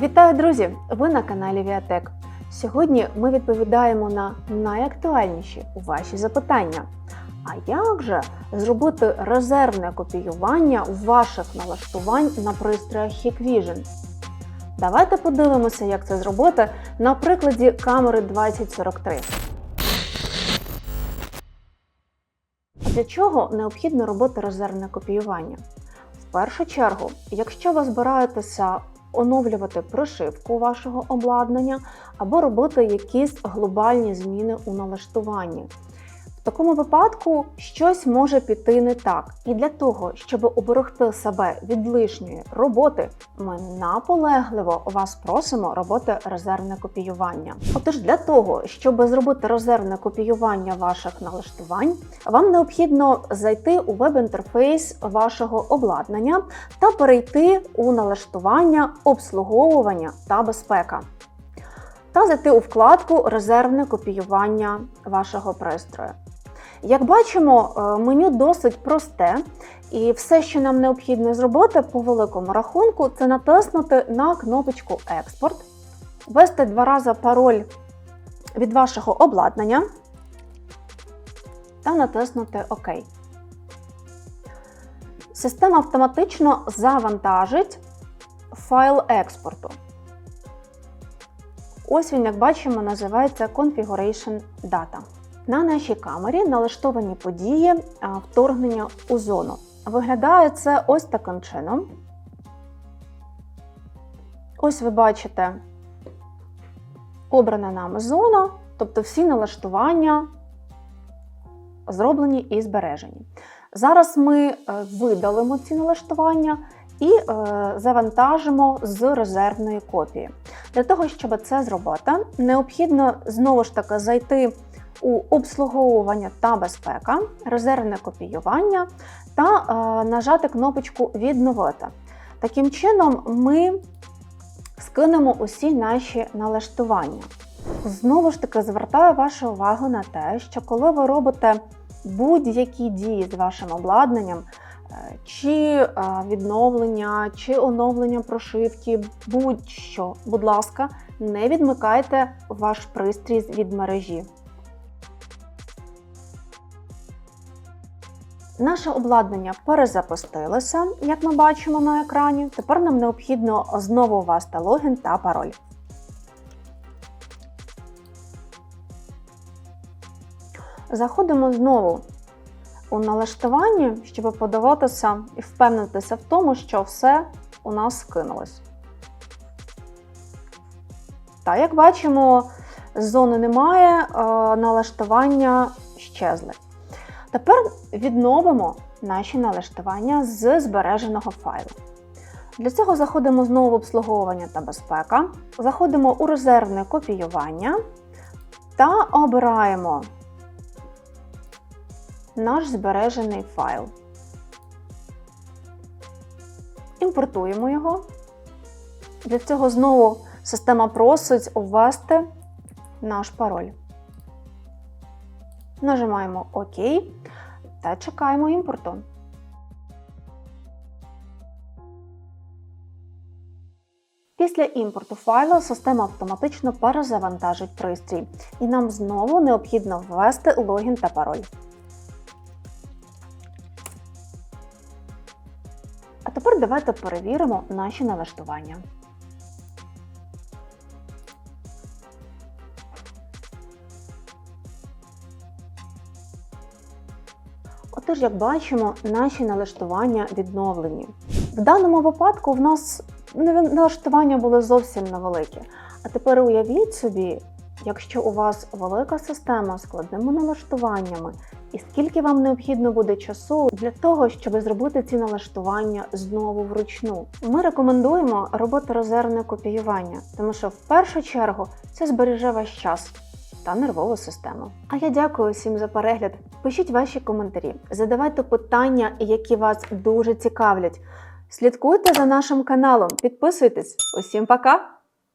Вітаю, друзі! Ви на каналі Віатек. Сьогодні ми відповідаємо на найактуальніші ваші запитання. А як же зробити резервне копіювання ваших налаштувань на пристроях Hikvision? Давайте подивимося, як це зробити на прикладі камери 2043. Для чого необхідно робити резервне копіювання? В першу чергу, якщо ви збираєтеся оновлювати прошивку вашого обладнання або робити якісь глобальні зміни у налаштуванні. В такому випадку щось може піти не так. І для того, щоб оберегти себе від лишньої роботи, ми наполегливо вас просимо робити резервне копіювання. Отож, для того, щоб зробити резервне копіювання ваших налаштувань, вам необхідно зайти у веб-інтерфейс вашого обладнання та перейти у налаштування обслуговування та безпека. Та зайти у вкладку Резервне копіювання вашого пристрою. Як бачимо, е, меню досить просте, і все, що нам необхідно зробити по великому рахунку, це натиснути на кнопочку Експорт, ввести два рази пароль від вашого обладнання та натиснути ОК. Система автоматично завантажить файл експорту. Ось він, як бачимо, називається Configuration Data. На нашій камері налаштовані події вторгнення у зону. Виглядає це ось таким чином. Ось ви бачите обрана нами зона, тобто всі налаштування зроблені і збережені. Зараз ми видалимо ці налаштування і завантажимо з резервної копії. Для того, щоб це зробити, необхідно знову ж таки зайти у обслуговування та безпека, резервне копіювання та е, нажати кнопочку Відновити. Таким чином, ми скинемо усі наші налаштування. Знову ж таки, звертаю вашу увагу на те, що коли ви робите будь-які дії з вашим обладнанням, чи відновлення, чи оновлення прошивки, будь-що, будь ласка, не відмикайте ваш пристрій від мережі. Наше обладнання перезапустилося, як ми бачимо на екрані. Тепер нам необхідно знову ввести логін та пароль. Заходимо знову у налаштуванні, щоб подивитися і впевнитися в тому, що все у нас скинулось. Та, як бачимо, зони немає, налаштування щезли. Тепер відновимо наші налаштування з збереженого файлу. Для цього заходимо знову в обслуговування та безпека, заходимо у резервне копіювання та обираємо наш збережений файл. Імпортуємо його. Для цього знову система просить ввести наш пароль. Нажимаємо ОК та чекаємо імпорту. Після імпорту файлу система автоматично перезавантажить пристрій, і нам знову необхідно ввести логін та пароль. А тепер давайте перевіримо наші налаштування. Отож, як бачимо, наші налаштування відновлені. В даному випадку в нас налаштування були зовсім невеликі. А тепер уявіть собі, якщо у вас велика система з складними налаштуваннями, і скільки вам необхідно буде часу для того, щоб зробити ці налаштування знову вручну. Ми рекомендуємо робити резервне копіювання, тому що в першу чергу це збереже ваш час та нервову систему. А я дякую всім за перегляд. Пишіть ваші коментарі, задавайте питання, які вас дуже цікавлять. Слідкуйте за нашим каналом, підписуйтесь. Усім пока!